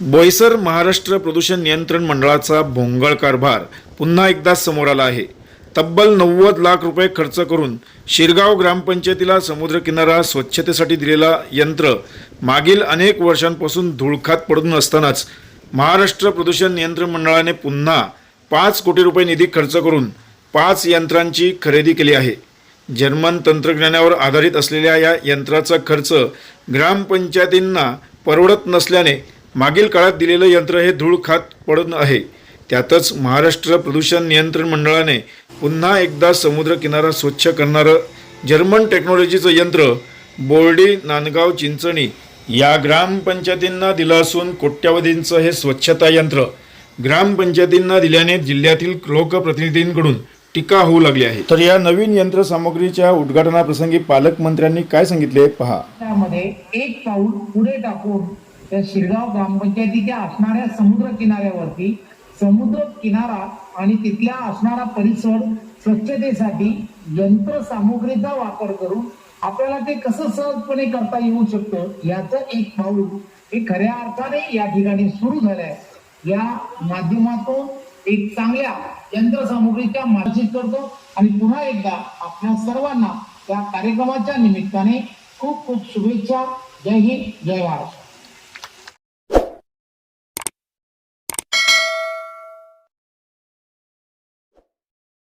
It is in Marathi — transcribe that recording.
बोईसर महाराष्ट्र प्रदूषण नियंत्रण मंडळाचा भोंगळ कारभार पुन्हा एकदा समोर आला आहे. तब्बल नव्वद लाख रुपये खर्च करून शिरगाव ग्रामपंचायतीला समुद्रकिनारा स्वच्छतेसाठी दिलेला यंत्र मागील अनेक वर्षांपासून धुळखात पडून असतानाच महाराष्ट्र प्रदूषण नियंत्रण मंडळाने पुन्हा पाच कोटी रुपये निधी खर्च करून पाच यंत्रांची खरेदी केली आहे. जर्मन तंत्रज्ञानावर आधारित असलेल्या या यंत्राचा खर्च ग्रामपंचायतींना परवडत नसल्याने मागील काळात दिलेलं यंत्र हे धूळ खात पडून आहे. त्यातच महाराष्ट्र प्रदूषण नियंत्रण मंडळाने पुन्हा एकदा समुद्रकिनारा स्वच्छ करणारं जर्मन टेक्नॉलॉजीचं यंत्र बोर्डी नांदगाव चिंचणी या ग्रामपंचायतींना दिलं असून कोट्यावधींचं हे स्वच्छता यंत्र ग्रामपंचायतींना दिल्याने जिल्ह्यातील लोकप्रतिनिधींकडून टीका होऊ लागली आहे. तर या नवीन यंत्रसामुग्रीच्या उद्घाटनाप्रसंगी पालकमंत्र्यांनी काय सांगितले? पहा. त्यामध्ये एक पाऊल पुढे टाकून त्या शिरगाव ग्रामपंचायतीच्या असणाऱ्या समुद्र किनाऱ्यावरती समुद्र किनारा आणि तिथल्या असणारा परिसर स्वच्छतेसाठी यंत्रसामुग्रीचा वापर करून आपल्याला ते कसं सहजपणे करता येऊ शकतं याचं एक पाऊल हे खऱ्या अर्थाने या ठिकाणी सुरू झालंय. या माध्यमातून एक चांगल्या यंत्रसामुग्रीच्या मार्जित करतो आणि पुन्हा एकदा आपल्या सर्वांना या कार्यक्रमाच्या निमित्ताने खूप खूप शुभेच्छा. जय हिंद जय महाराष्ट्र.